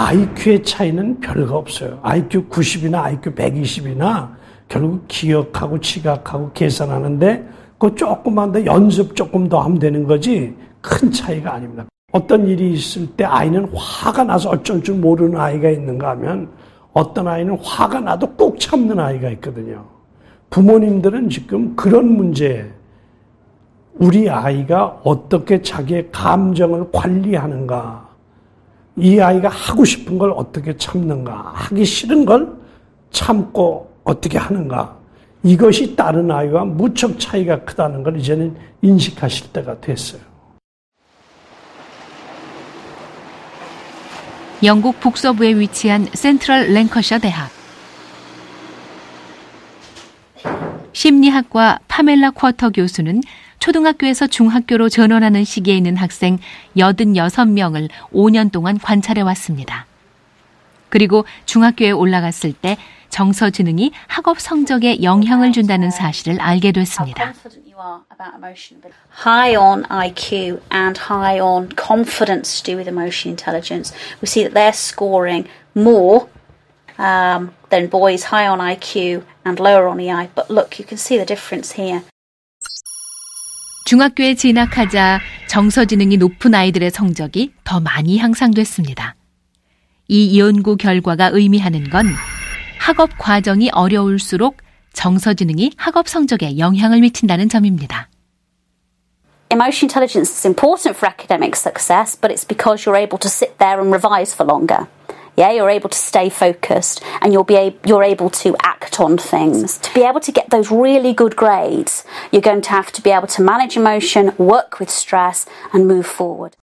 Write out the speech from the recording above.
IQ의 차이는 별거 없어요. IQ 90이나 IQ 120이나 결국 기억하고 지각하고 계산하는데 그 조금만 더 연습 조금 더 하면 되는 거지 큰 차이가 아닙니다. 어떤 일이 있을 때 아이는 화가 나서 어쩔 줄 모르는 아이가 있는가 하면 어떤 아이는 화가 나도 꾹 참는 아이가 있거든요. 부모님들은 지금 그런 문제, 우리 아이가 어떻게 자기의 감정을 관리하는가, 이 아이가 하고 싶은 걸 어떻게 참는가, 하기 싫은 걸 참고 어떻게 하는가, 이것이 다른 아이와 무척 차이가 크다는 걸 이제는 인식하실 때가 됐어요. 영국 북서부에 위치한 센트럴 랭커셔 대학. 심리학과 파멜라 쿼터 교수는 초등학교에서 중학교로 전원하는 시기에 있는 학생 86명을 5년 동안 관찰해 왔습니다. 그리고 중학교에 올라갔을 때 정서 지능이 학업 성적에 영향을 준다는 사실을 알게 됐습니다. High on IQ and high on confidence to do with emotion intelligence. We see that they're scoring more um, than boys high on IQ and lower on EI. But look, you can see the difference here. 중학교에 진학하자 정서 지능이 높은 아이들의 성적이 더 많이 향상됐습니다. 이 연구 결과가 의미하는 건 학업 과정이 어려울수록 정서 지능이 학업 성적에 영향을 미친다는 점입니다. Emotion intelligence is important for academic success, but it's because you're able to sit there and revise for longer. Yeah, you're able to stay focused and you'll be a, you're able to act on things. To be able to get those really good grades, you're going to have to be able to manage emotion, work with stress and move forward.